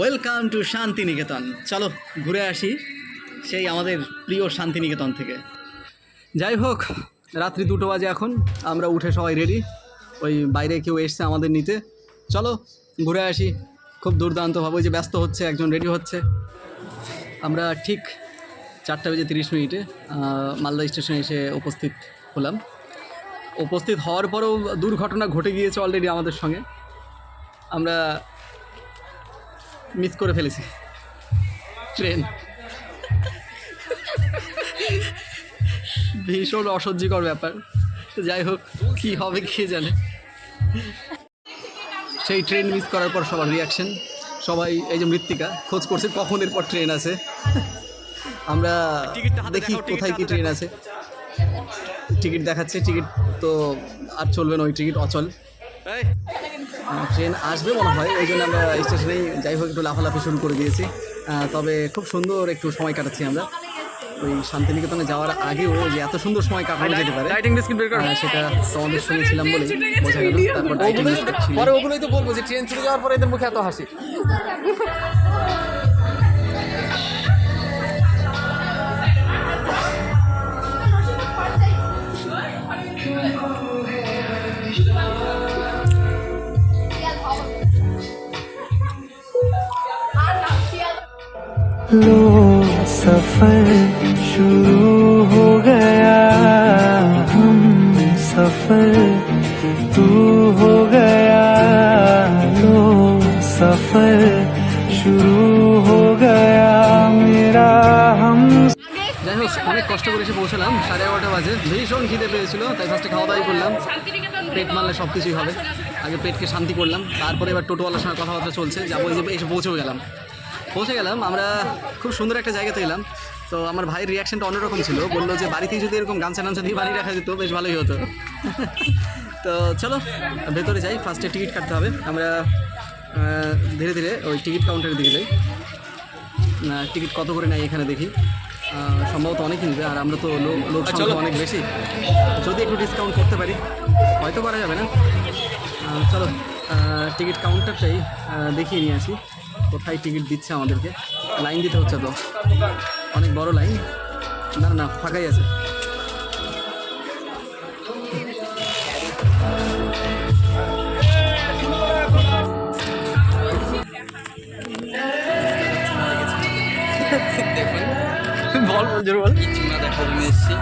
Welcome to Santiniketan চলো, ঘুরে আসি সেই আমাদের প্রিয় শান্তিনিকেতন থেকে। যাই হোক, রাত্রি দুটো বাজে এখন, আমরা উঠে সবাই রেডি ওই বাইরে কেউ এসছে আমাদের নিতে। চলো, ঘুরে আসি। খুব দুর্দান্তভাবে যে ব্যস্ত হচ্ছে, একজন রেডি হচ্ছে। আমরা ঠিক চারটা বেজে তিরিশ মিনিটে মালদা স্টেশনে এসে উপস্থিত হলাম। উপস্থিত হওয়ার পরেও দুর্ঘটনা ঘটে গিয়েছে অলরেডি আমাদের সঙ্গে। আমরা মিস করে ফেলেছি। ট্রেন। ভীষণ অসহ্যকর ব্যাপার। যাই হোক কী হবে কে জানে। সেই ট্রেন মিস করার পর সবার রিয়াকশন সবাই এই যে মৃত্তিকা খোঁজ করছে কখন এরপর ট্রেন আছে। আমরা দেখি কোথায় কি ট্রেন আছে। টিকিট দেখাচ্ছে টিকিট তো আর চলবে না ওই টিকিট অচল। ট্রেন আসবে মনে হয় এই জন্য আমরা স্টেশনেই যাই হোক একটু লাফালাফি শুরু করে দিয়েছি। তবে খুব সুন্দর একটু সময় কাটাচ্ছি আমরা। ওই শান্তিনিকেতনে যাওয়ার আগেও যে এত সুন্দর সময় কাটানো যেতে পারে বিস্কিট বের কর। সেটা তোমাদের সঙ্গে ছিলাম বলে বোঝা গেল তারপর ওগুলোই তো পরে ওগুলোই তো বলব যে ট্রেন ছুটে যাওয়ার পরে এদের মুখে এত হাসি। लो सफर शुरू हो गया हम सफर तू हो गया लो सफर शुरू हो गया मेरा हम যাই হোক অনেক কষ্ট করে এসে পৌঁছলাম সাড়ে এগারোটা বাজে ভীষণ খিদে পেয়েছিল তাই ফার্স্টে খাওয়া দাওয়াই করলাম পেট মারলে সব কিছুই হবে আগে পেটকে শান্তি করলাম তারপরে এবার টোটোওয়ালার সঙ্গে কথাবার্তা চলছে যাবো এই যে এসে পৌঁছেও গেলাম পৌঁছে গেলাম। আমরা খুব সুন্দর একটা জায়গাতে এলাম। তো আমার ভাইয়ের রিয়াকশনটা অন্যরকম ছিল। বলল যে বাড়িতেই যদি এরকম গামছা টামছা দিয়ে বানিয়ে রাখা যেত বেশ ভালোই হতো। তো চলো ভেতরে যাই। ফার্স্টে টিকিট কাটতে হবে। আমরা ধীরে ধীরে ওই টিকিট কাউন্টারের দিকে যাই। না টিকিট কত করে নেয় এখানে দেখি। সম্ভবত অনেকই নেবে। আর আমরা তো লো- লোক সংখ্যা অনেক বেশি। যদি একটু ডিসকাউন্ট করতে পারি হয়তো করা যাবে না। চলো টিকিট কাউন্টারটাই দেখিয়ে নিয়ে আসি। কোথায় টিকিট দিচ্ছে আমাদেরকে? লাইন দিতে হচ্ছে তো। অনেক বড় লাইন। না না ফাঁকাই আছে। বল বল জোর বল। কিছু না দেখো আমি এসছি।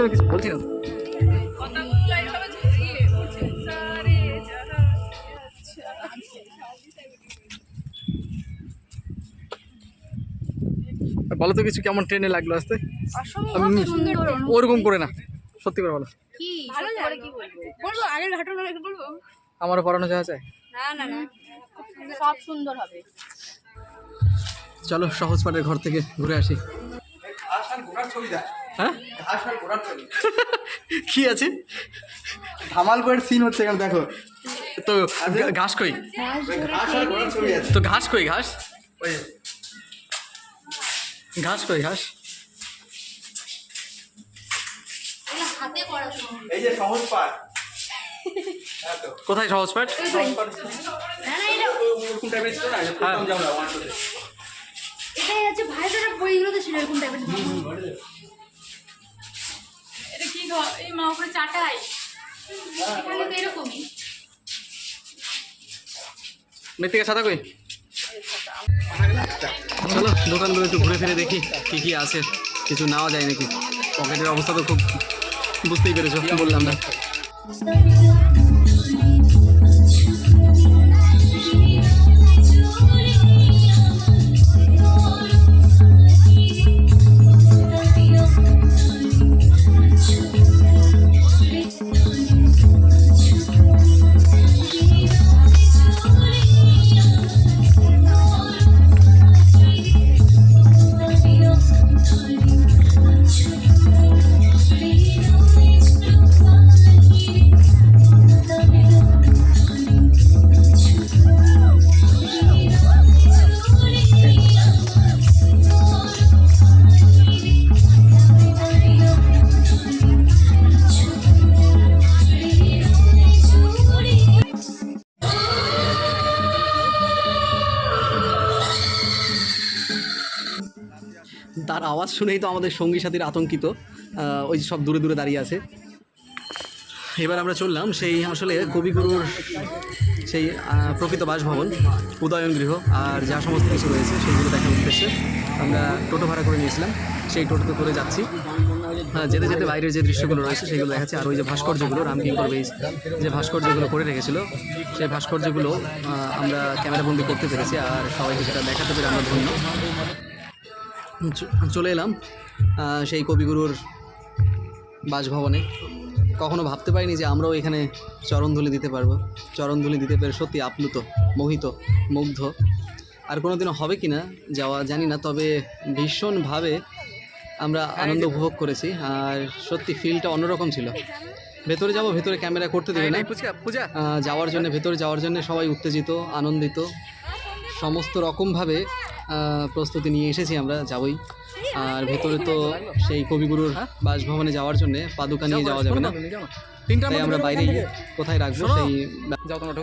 জন্য কিছু বলছি না বলো তো কিছু কেমন ট্রেনে লাগল আসতে ওরকম করে না সত্যি করে বলো। কি? ভালো করে কি বলব? বলব আগের ঘটনা একটু বলব? আমারও পড়ানো যাওয়া যায়? না না না। সব সুন্দর হবে। চলো সহজ পাটের ঘর থেকে ঘুরে আসি। কি আছে? ধামাল করে সিন হচ্ছে এখানে দেখো। তো ঘাস কই? তো ঘাস কই ঘাস? ঘাস কই ঘাস? এই যে সহজ পাঠ। কোথায় সহজ পাট না না এটা ওরকম টাইপের ছিল না যে প্রথম যেমন আমার সাথে। এটাই হচ্ছে ভাইজানের বইগুলোতে ছিল এরকম টাইপের এটা কি এই মা উপরে চাটাই এখানে তো এরকমই মৃত্তিকা সাদা কই? চলো দোকানগুলো একটু ঘুরে ফিরে দেখি কি কি আছে। কিছু নেওয়া যায় নাকি? পকেটের অবস্থা তো খুব বুঝতেই পেরেছ বললাম না। আওয়াজ শুনেই তো আমাদের সঙ্গী সাথীর আতঙ্কিত। ওই যে সব দূরে দূরে দাঁড়িয়ে আছে। এবার আমরা চললাম সেই আসলে কবিগুরুর সেই প্রকৃত বাসভবন, উদয়ন গৃহ আর যা সমস্ত কিছু রয়েছে সেইগুলো দেখার উদ্দেশ্যে আমরা টোটো ভাড়া করে নিয়েছিলাম। সেই টোটোতে করে যাচ্ছি। যেতে যেতে বাইরের যে দৃশ্যগুলো রয়েছে সেগুলো দেখাচ্ছি। আর ওই যে ভাস্কর্যগুলো রামকিঙ্কর বেইজ, যে ভাস্কর্যগুলো করে রেখেছিল, সেই ভাস্কর্যগুলো আমরা ক্যামেরাবন্দি করতে পেরেছি। আর সবাইকে সেটা দেখাতে পেরে আমরা ধন্য। চলে এলাম সেই কবিগুরুর বাসভবনে। কখনো ভাবতে পারিনি যে আমরাও এখানে চরণধুলি দিতে পারব। চরণধুলি দিতে পেরে সত্যি আপ্লুত মোহিত মুগ্ধ। আর কোনো দিনও হবে কি না যাওয়া জানি না তবে ভীষণভাবে আমরা আনন্দ উপভোগ করেছি। আর সত্যি ফিলটা অন্যরকম ছিল। ভেতরে যাব ভেতরে ক্যামেরা করতে দেবে না। যাওয়ার জন্য ভেতরে যাওয়ার জন্য সবাই উত্তেজিত আনন্দিত। সমস্ত রকমভাবে প্রস্তুতি নিয়ে এসেছি আমরা যাবই। আর ভেতরে তো সেই কবিগুরুর বাসভবনে যাওয়ার জন্য পাদুকা নিয়ে যাওয়া যাবে না। তাই আমরা বাইরে কোথায় রাখব সেই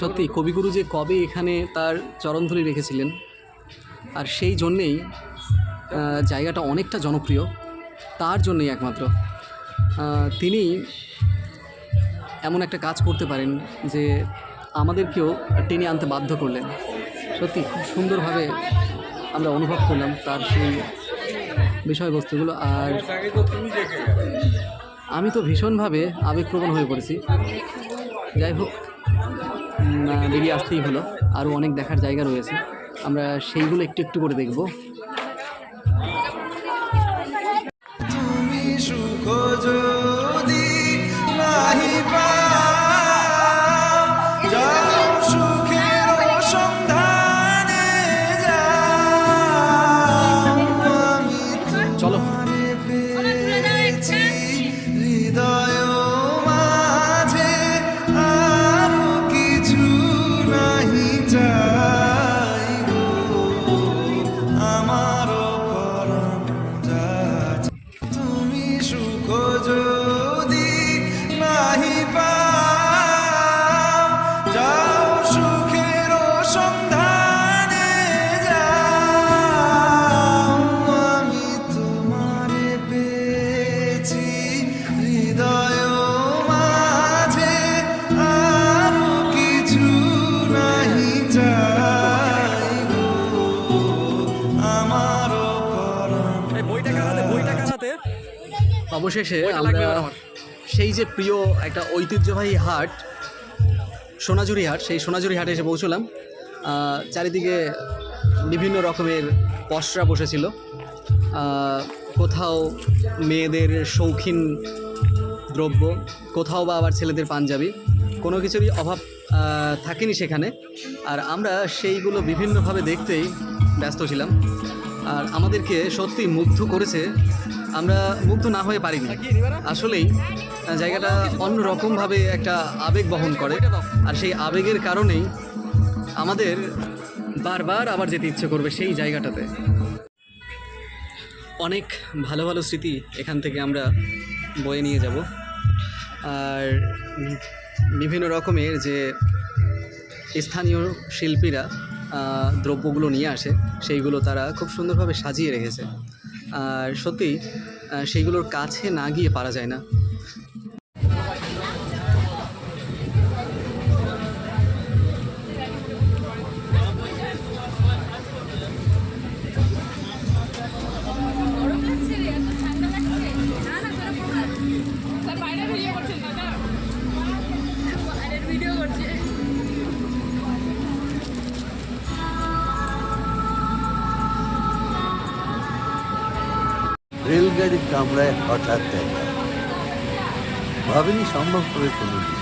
সত্যি কবিগুরু যে কবে এখানে তার চরণধুলি রেখেছিলেন আর সেই জন্যেই জায়গাটা অনেকটা জনপ্রিয় তার জন্যই একমাত্র। তিনি এমন একটা কাজ করতে পারেন যে আমাদেরকেও টেনে আনতে বাধ্য করলেন। সত্যি খুব সুন্দরভাবে আমরা অনুভব করলাম তার সেই বিষয়বস্তুগুলো আর আমি তো ভীষণভাবে আবেগপ্রবণ হয়ে পড়েছি। যাই হোক বেরিয়ে আসতেই হলো। আরও অনেক দেখার জায়গা রয়েছে। আমরা সেইগুলো একটু একটু করে দেখব। অবশেষে আমরা সেই যে প্রিয় একটা ঐতিহ্যবাহী হাট সোনাঝুরি হাট সেই সোনাঝুরি হাটে এসে পৌঁছলাম। চারিদিকে বিভিন্ন রকমের পসরা বসেছিল। কোথাও মেয়েদের শৌখিন দ্রব্য কোথাও বা আবার ছেলেদের পাঞ্জাবি। কোনো কিছুরই অভাব থাকেনি সেখানে। আর আমরা সেইগুলো বিভিন্নভাবে দেখতেই ব্যস্ত ছিলাম। আর আমাদেরকে সত্যি মুগ্ধ করেছে আমরা মুগ্ধ না হয়ে পারিনি। আসলেই জায়গাটা অন্যরকমভাবে একটা আবেগ বহন করে। আর সেই আবেগের কারণেই আমাদের বারবার আবার যেতে ইচ্ছে করবে সেই জায়গাটাতে। অনেক ভালো ভালো স্মৃতি এখান থেকে আমরা বয়ে নিয়ে যাব। আর বিভিন্ন রকমের যে স্থানীয় শিল্পীরা দ্রব্যগুলো নিয়ে আসে, সেইগুলো তারা খুব সুন্দরভাবে সাজিয়ে রেখেছে। আর সত্যি সেইগুলোর কাছে না গিয়ে পারা যায় না। কামরায় হঠাৎ দেখা। ভাবিনি সম্ভব করে কোনোদিন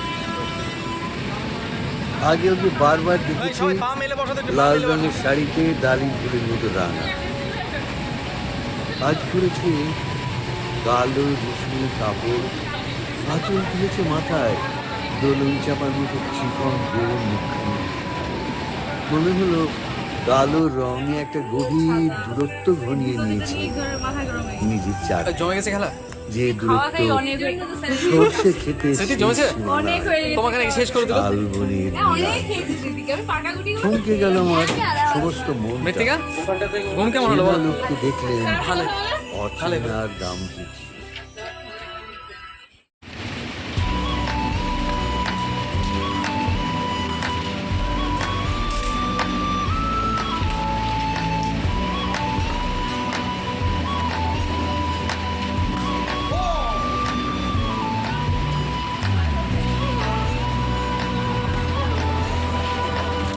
আগে ওকে বারবার দেখেছি লাল রঙের শাড়িতে দাড়ি ফুলের মতো রাঙা। আজ পরেছে কালো রেশমি কাপড় আঁচল তুলেছে মাথায় দোলন চাপার মতো চিকন গোল মুখখানি। মনে হলো কালো রঙে একটা গভীর দূরত্ব ঘনিয়ে নিয়েছে। নিজের চার জমে গেছে খেলা? যে দূরত্ব সর্ষে খেতে শালবনের হ্যাঁ, থমকে গেল আমার সমস্ত মন লোককে দেখলেন অচেনার দাম দিচ্ছি